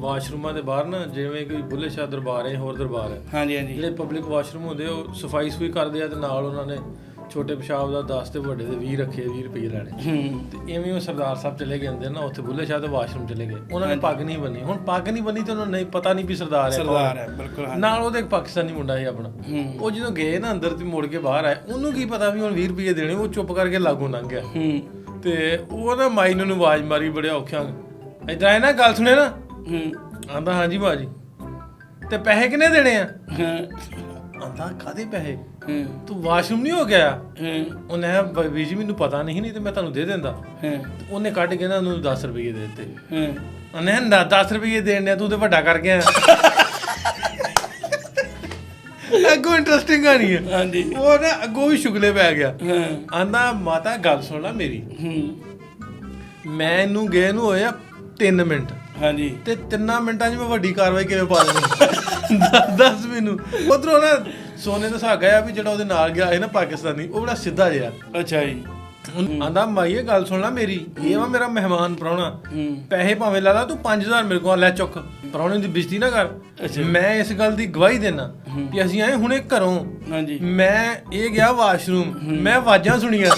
ਵਾਸ਼ਰੂਮਾਂ ਦੇ ਬਾਹਰ ਨਾ ਜਿਵੇਂ ਕੋਈ ਬੁੱਲੇ ਸ਼ਾਹ ਦਰਬਾਰ ਹੈ ਹੋਰ ਦਰਬਾਰ ਹੈ। ਹਾਂਜੀ ਹਾਂਜੀ। ਜਿਹੜੇ ਪਬਲਿਕ ਵਾਸ਼ਰੂਮ ਹੁੰਦੇ ਉਹ ਸਫ਼ਾਈ ਸੁਈ ਕਰਦੇ ਆ ਤੇ ਨਾਲ ਉਹਨਾਂ ਨੇ ਛੋਟੇ ਪਿਸ਼ਾਬ ਦਾ 10 ਤੇ ਵੱਡੇ ਦੇ 20 ਰੱਖੇ 20 ਰੁਪਏ ਲੈਣੇ। ਹੂੰ। ਤੇ ਐਵੇਂ ਉਹ ਸਰਦਾਰ ਸਾਹਿਬ ਚਲੇ ਗਏ ਹੁੰਦੇ ਨਾ ਉੱਥੇ ਬੁੱਲੇ ਸ਼ਾਹ ਦੇ ਵਾਸ਼ਰੂਮ ਚਲੇ ਗਏ। ਉਹਨਾਂ ਨੇ ਪੱਗ ਨਹੀਂ ਬੰਨੀ। ਹੁਣ ਪੱਗ ਨਹੀਂ ਬੰਨੀ ਤੇ ਉਹਨਾਂ ਨੂੰ ਨਹੀਂ ਪਤਾ ਨਹੀਂ ਵੀ ਸਰਦਾਰ ਹੈ। ਸਰਦਾਰ ਹੈ ਬਿਲਕੁਲ ਹਾਂਜੀ। ਨਾਲ ਉਹਦੇ ਇੱਕ ਪਾਕਿਸਤਾਨੀ ਮੁੰਡਾ ਸੀ ਆਪਣਾ। ਹੂੰ। ਉਹ ਜਦੋਂ ਗਏ ਨਾ ਅੰਦਰ ਤੇ ਮੁੜ ਕੇ ਬਾਹਰ ਆਏ ਉਹਨੂੰ ਕੀ ਪਤਾ ਵੀ ਹੁਣ 20 ਰੁਪਏ ਦੇਣੇ ਉਹ ਚੁੱਪ ਕਰਕੇ ਲਾਗੂ ਲੰਘ ਗਿਆ। ਹੂੰ। ਤੇ ਉਹ ਨਾ ਮਾਈ ਨੂੰ ਆਵਾਜ਼ ਮਾਰੀ ਬੜੇ ਔਖਿਆਂ ਇਦਾਂ ਹੈ ਨਾ ਗੱਲ ਸੁਣੇ ਨਾ? ਹੂੰ। ਆਂਦਾ ਹਾਂਜੀ ਬਾਜੀ ਤੇ ਪੈਸੇ ਕਿੰਨੇ ਦੇਣੇ ਆ? ਹਾਂ। ਆਂਦਾ ਕਾਦੇ ਪੈਸੇ? ਹੂੰ। ਤੂੰ ਵਾਸ਼ਰੂਮ ਨਹੀਂ ਹੋ ਗਿਆ? ਹੂੰ। ਉਹਨੇ ਕਿਹਾ, "ਬ- ਮੈਨੂੰ ਪਤਾ ਨਹੀਂ ਨਹੀਂ ਤੇ ਮੈਂ ਤੁਹਾਨੂੰ ਦੇ ਦਿੰਦਾ। ਹਾਂ। ਤੇ ਉਹਨੇ ਕੱਢ ਕੇ ਨਾ ਉਹਨੂੰ 10 ਰੁਪਏ ਦੇ ਦਿੱਤੇ। ਹਾਂ। ਉਹਨੇ ਨਾ 10 ਰੁਪਏ ਦੇਣ ਤੂੰ ਤੇ ਵੱਡਾ ਕਰ ਗਿਆ। ਅੱਗੋਂ ਇੰਟਰਸਟਿੰਗ ਆ। ਨਹੀਂ ਹੈ ਹਾਂਜੀ। ਉਹ ਨਾ ਅੱਗੋਂ ਵੀ ਸ਼ੁਗਲੇ ਪੈ ਗਿਆ। ਹਾਂ। ਆਂਦਾ ਮਾਤਾ ਗੱਲ ਸੁਣ ਲੈ ਮੇਰੀ। ਹੂੰ। ਮੈਂ ਇਹਨੂੰ ਗਏ ਨੂੰ ਹੋਇਆ 3 ਮਿੰਟ। ਹਾਂਜੀ। ਤੇ ਤਿੰਨਾਂ ਮਿੰਟਾਂ 'ਚ ਮੈਂ ਵੱਡੀ ਕਾਰਵਾਈ ਕਿਵੇਂ ਪਾ ਦੇਣੀ? ਦੱਸ- ਮੈਨੂੰ। ਉਧਰੋਂ ਨਾ ਸੋਨੇ ਦਾ ਸੁਹਾਗਾ ਆ ਵੀ ਜਿਹੜਾ ਉਹਦੇ ਨਾਲ ਗਿਆ ਹੈ ਨਾ ਪਾਕਿਸਤਾਨੀ ਉਹ ਬੜਾ ਸਿੱਧਾ ਜਿਹਾ। ਅੱਛਾ ਜੀ। ਆਂਦਾ ਮਾਈ ਇਹ ਗੱਲ ਸੁਣ ਲੈ ਮੇਰੀ ਇਹ ਵਾ ਮੇਰਾ ਮਹਿਮਾਨ ਪ੍ਰਾਹੁਣਾ ਪੈਸੇ ਭਾਵੇਂ ਲਾ ਲਾ ਤੂੰ 5000 ਮੇਰੇ ਕੋਲ ਲੈ ਚੁੱਕ। ਪ੍ਰਾਹੁਣੇ ਦੀ ਬਿਜਤੀ ਨਾ ਕਰ। ਮੈਂ ਇਸ ਗੱਲ ਦੀ ਗਵਾਹੀ ਦੇਣਾ ਕਿ ਅਸੀਂ ਆਏ ਹੁਣੇ ਘਰੋਂ। ਹਾਂਜੀ। ਮੈਂ ਇਹ ਗਿਆ ਵਾਸ਼ਰੂਮ। ਮੈਂ ਆਵਾਜ਼ਾਂ ਸੁਣੀਆਂ।